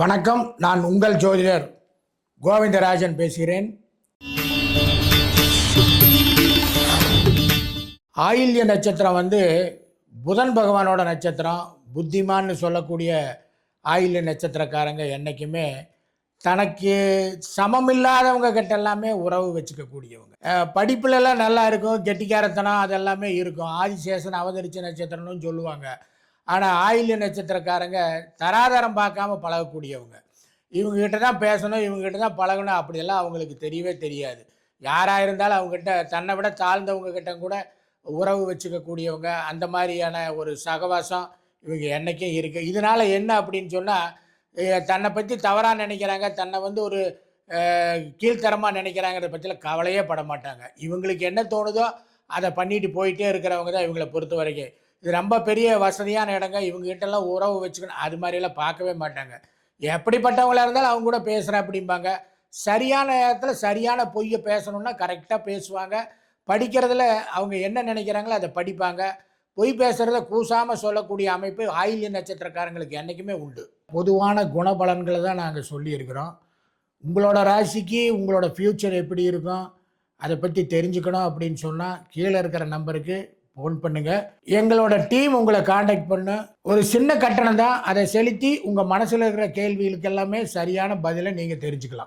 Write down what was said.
வணக்கம் நான் உங்கள் ஜோதிடர் கோவிந்தராஜன் பேசுகிறேன். ஆயில்ய நட்சத்திரம் வந்து புதன் பகவானோட நட்சத்திரம் புத்திமான்னு சொல்லக்கூடிய ஆயில்ய நட்சத்திரக்காரங்க என்றைக்குமே தனக்கு சமமில்லாதவங்க கிட்ட எல்லாமே உறவு வச்சுக்கக்கூடியவங்க. படிப்புலலாம் நல்லா இருக்கும் கெட்டிக்காரத்தனம் அதெல்லாமே இருக்கும். ஆதிசேஷன் அவதரிச்ச நட்சத்திரம்னு சொல்லுவாங்க. ஆனால் ஆயில்ய நட்சத்திரக்காரங்க தராதரம் பார்க்காம பழகக்கூடியவங்க. இவங்ககிட்ட தான் பேசணும் இவங்ககிட்ட தான் பழகணும் அப்படியெல்லாம் அவங்களுக்கு தெரியவே தெரியாது. யாராக இருந்தாலும் அவங்ககிட்ட தன்னை விட தாழ்ந்தவங்க கிட்ட கூட உறவு வச்சுக்கக்கூடியவங்க அந்த மாதிரியான ஒரு சகவாசம் இவங்க என்றைக்கும் இருக்குது இதனால் என்ன அப்படின்னு சொன்னால் தன்னை பற்றி தவறாக நினைக்கிறாங்க தன்னை வந்து ஒரு கீழ்த்தரமாக நினைக்கிறாங்கிறத பற்றியில் கவலையே பட மாட்டாங்க. இவங்களுக்கு என்ன தோணுதோ அதை பண்ணிட்டு போயிட்டே இருக்கிறவங்க தான் இவங்களை பொறுத்த வரைக்கும் இது ரொம்ப பெரிய வசதியான இடங்க. இவங்ககிட்டலாம் உறவு வச்சுக்கணும். அது மாதிரிலாம் பார்க்கவே மாட்டாங்க. எப்படிப்பட்டவங்களா இருந்தாலும் அவங்க கூட பேசுகிறேன் அப்படிம்பாங்க. சரியான நேரத்தில் சரியான பொய்யை பேசணும்னா கரெக்டாக பேசுவாங்க. படிக்கிறதுல அவங்க என்ன நினைக்கிறாங்களோ அதை படிப்பாங்க. பொய் பேசுகிறத கூசாமல் சொல்லக்கூடிய அமைப்பு ஆயில்ய நட்சத்திரக்காரங்களுக்கு என்றைக்குமே உண்டு. பொதுவான குணபலன்களை தான் நாங்கள் சொல்லியிருக்கிறோம். உங்களோட ராசிக்கு உங்களோட ஃப்யூச்சர் எப்படி இருக்கும்? அதை பற்றி தெரிஞ்சுக்கணும் அப்படின்னு சொன்னால் கீழே இருக்கிற நம்பருக்கு ஃபோன் பண்ணுங்கள் எங்களோட டீம் உங்களை காண்டாக்ட் பண்ண. ஒரு சின்ன கட்டணம் தான். அதை செலுத்தி உங்கள் மனசில் இருக்கிற கேள்விகளுக்கு எல்லாமே சரியான பதிலை நீங்கள் தெரிஞ்சுக்கலாம்.